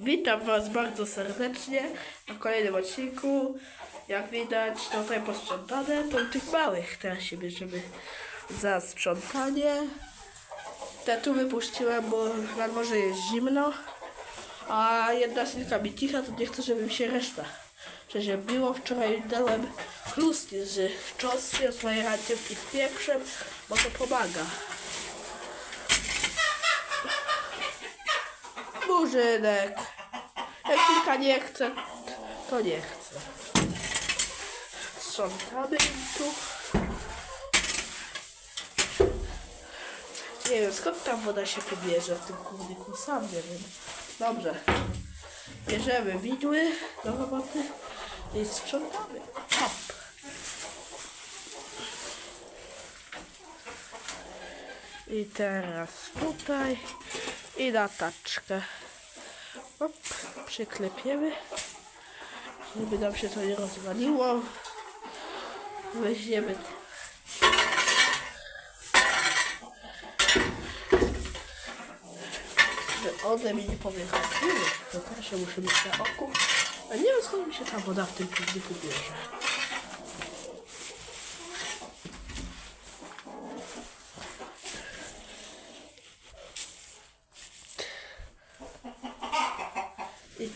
Witam Was bardzo serdecznie na kolejnym odcinku. Jak widać, tutaj posprzątane, to tych małych teraz się bierzemy za sprzątanie. Te tu wypuściłem, bo na dworze jest zimno, a jedna synka mi cicha, to nie chcę, żeby mi się reszta przeziębiło. Wczoraj dałem chlusty z czosnkiem, z majerankiem i z pieprzem, bo to pomaga. Murzynek. Jak kilka nie chce, to nie chce. Sprzątamy tu. Nie wiem, skąd ta woda się pobierze w tym kurniku, sam nie wiem. Dobrze. Bierzemy widły do roboty i sprzątamy. Hop. I teraz tutaj i na taczkę. Hop, przyklepiemy, żeby nam się to nie rozwaliło. Weźmiemy żeby one mi nie powiechały, to też muszę mieć na oku. A nie wiem skąd mi się ta woda w tym pilniku bierze.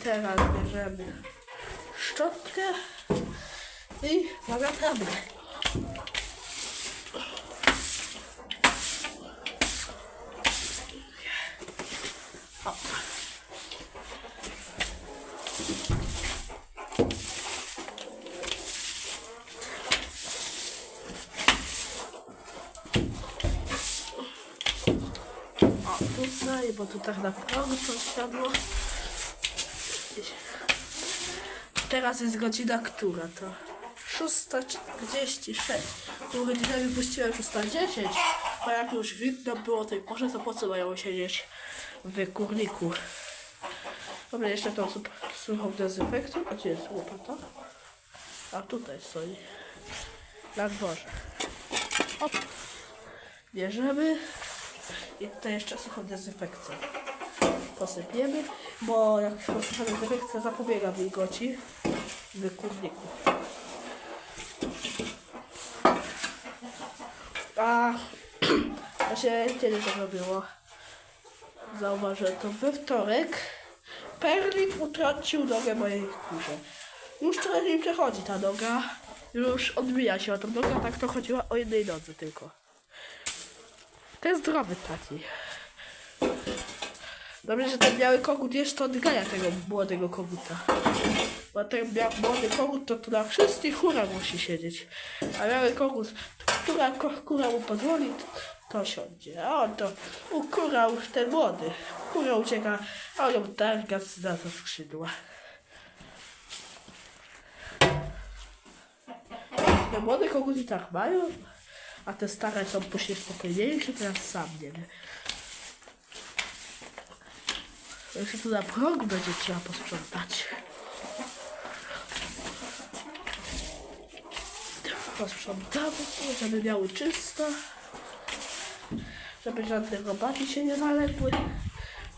Teraz bierzemy szczotkę i. O, tutaj, bo tu tak naprawdę siadło. Teraz jest godzina która to? 6.46. Pół godziny wypuściłem 6.10. Bo jak już widno było tej porze, to po co mają siedzieć w kurniku? Dobra, jeszcze tą suchą dezynfekcją. A gdzie jest łopata? A tutaj stoi. Na dworze. Hop. Bierzemy. I tutaj jeszcze suchą dezynfekcję posypiemy, bo jak sucha dezynfekcja zapobiega wilgoci w kurniku. A właśnie kiedy to robiło? Zauważyłem to we wtorek. Perlik utracił nogę mojej kurze. Już trochę nie przechodzi ta noga. Już odbija się o tą nogę, tak to chodziła o jednej nodze tylko. Ten zdrowy taki. Dobrze, że ten biały kogut jeszcze odgaja tego młodego koguta. Bo ten bia- młody kogut to tu na wszystkich kurach musi siedzieć. A biały kogut, która kura mu pozwoli, to, to siądzie. A on to ukurał ten młody. Kura ucieka, a on ją targa za za skrzydła. Te młode koguty tak mają, a te stare są później spokojniejsze, teraz sam nie wiem. Jeszcze tu na progu będzie trzeba posprzątać. Posprzątamy, żeby miały czysto. Żeby żadne robaki się nie zaległy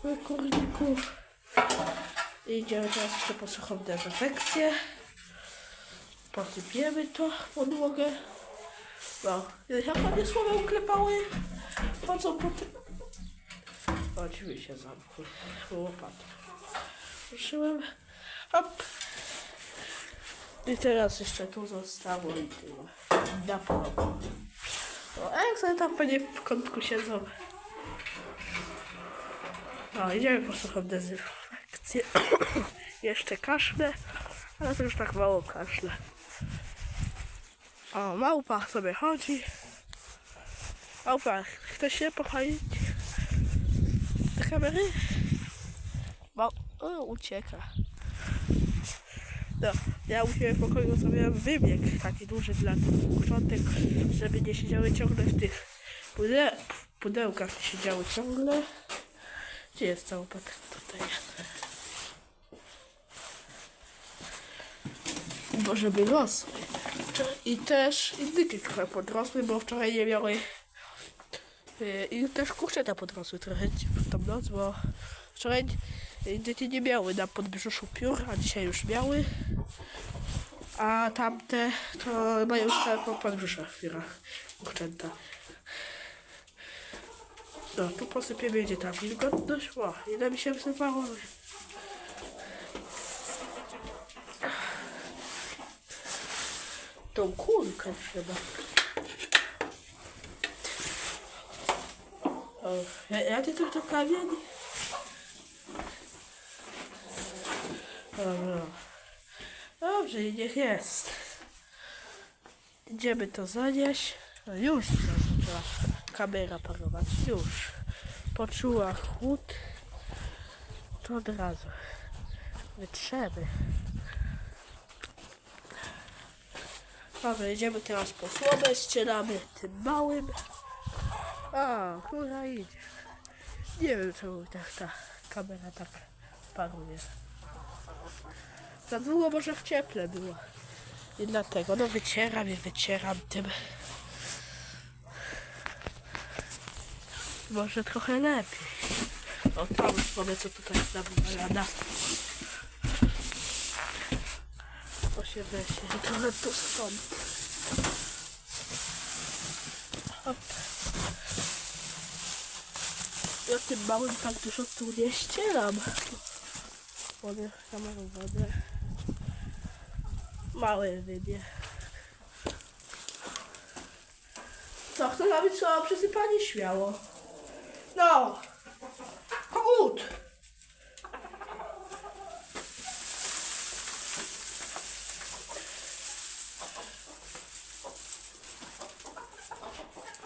w kurniku. I idziemy teraz jeszcze po suchą dezynfekcję. Posypiemy to podłogę. No, jak ładnie słowa uklepały. Co po? O, drzwi się zamkły. Łopatą. Ruszyłem. Hop. I teraz jeszcze tu zostało i tyle. Na progu. No, a jak sobie tam pewnie w kątku siedzą. No, idziemy po suchą dezynfekcję. jeszcze kaszle, ale to już tak mało kaszle. O, małpa sobie chodzi. Małpa, chce się pochodzić? Kamery? Bo o, ucieka. No, ja u siebie w pokoju zrobiłem wybieg taki duży dla kurczątek, żeby nie siedziały ciągle w tych pude pudełkach, siedziały ciągle. Gdzie jest cały patent? Tutaj. Bo żeby rosły. I też indyki trochę podrosły, bo wczoraj nie miały I też kurczęta podrosły trochę w tą noc, bo wczoraj Dzieci nie miały na podbrzuszu piór, a dzisiaj już miały. A tamte to mają już całe po podbrzusze pióra uczęta. No, tu posypiemy, będzie ta wilgotność. O, ile mi się wsypało. Tą kulkę trzeba. O, ja, ja ty to, to kamień? Dobra. Dobrze, i niech jest. Idziemy to zanieść. No już zaczęła kamera parować. Już. Poczuła chłód. To od razu. Wytrzemy. Dobra, idziemy teraz po słomę, ścieramy tym małym. A, kura idzie. Nie wiem czemu tak ta kamera tak paruje. Za długo może w cieple była. I dlatego, no wycieram i wycieram tym. Może trochę lepiej. O, tam mamy co tutaj nawalana. To się weźmie trochę tu stąd. Ja tym małym tak dużo tu nie ścieram. Wodę, kamerą wodę. Małe wybie. Co, chce robić trzeba przysypanie śmiało. No! Kogut!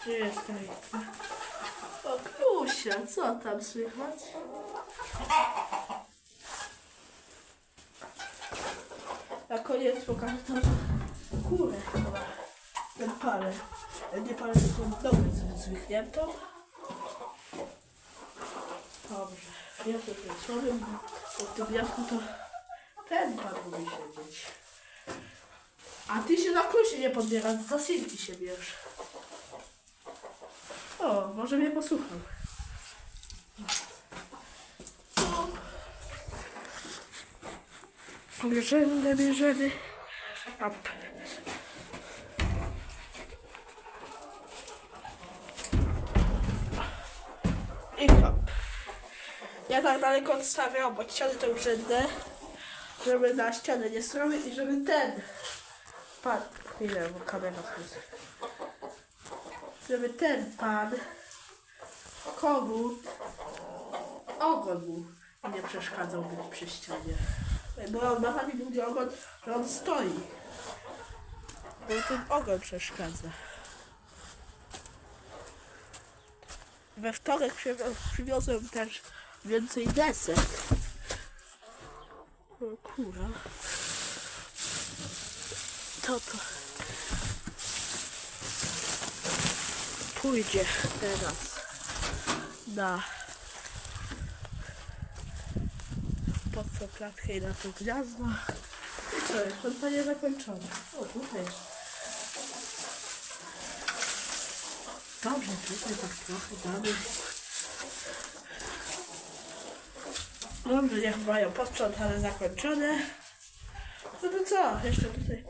Gdzie jest ta O, Kusia, co tam słychać? Na koniec pokażę tam kurę chyba. Ten palę. Nie palę, tylko nogę sobie zwichniętą. Dobrze. Ja to słowem, bo w tym jasku to ten pan lubi siedzieć. A ty się na klusie nie podbierasz, za silki się bierz. O, może mnie posłuchał. Bierzemy, bierzemy. Up. I hop. Ja tak daleko odstawiam, bo ściany to urzędne, żeby na ścianę nie stromić i żeby ten pan, chwilę, bo kamera jest. Żeby ten pan, kogut, ogon mu nie przeszkadzał być przy ścianie. Bo on ma taki długi ogon, że on stoi. Bo ten ogon przeszkadza. We wtorek przywi- przywiozłem też więcej desek. O kura. To to. Pójdzie teraz na pod tą klatkę i na to gniazdo. I co, jest spotkanie zakończone. O, tutaj. Dobrze, tutaj tak trochę damy. Dobrze, niech mają posprzątane zakończone. No to co, jeszcze tutaj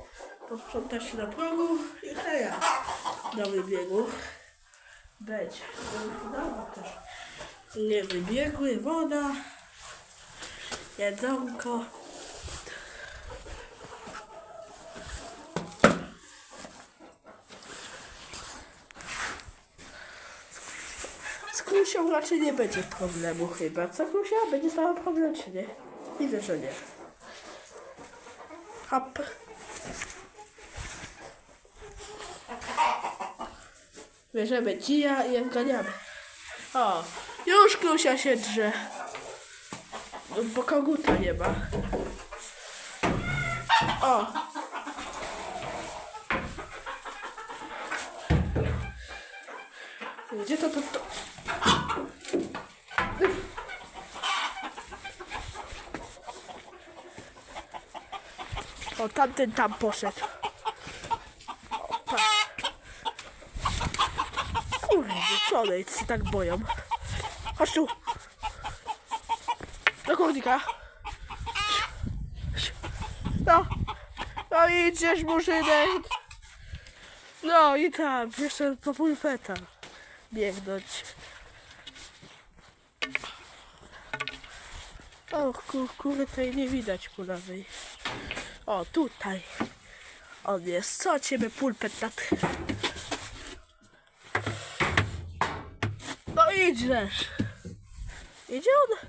posprzątać na progu i heja. Nowy biegu. Będzie. Dobra też. Nie wybiegły, woda. Jedzonko. Z Klusią raczej nie będzie problemu chyba. Co Klusia? Będzie stała problem czy nie? Widzę, że nie. Hop. Bierzemy dzija i je wganiamy. O, już Klusia się drze. No, Bo koguta nie ma. O. Gdzie to to? to? O, tamten tam poszedł. O, patrz. Kurde, co one się tak boją? Chodź tu. Do kurnika. No, no idziesz murzynek. No i tam, jeszcze po pulpeta biegnąć. O, kur, kurde, tutaj nie widać ku lewej. O, tutaj. On jest. Co ciebie pulpet nad... No idziesz. Idzie on?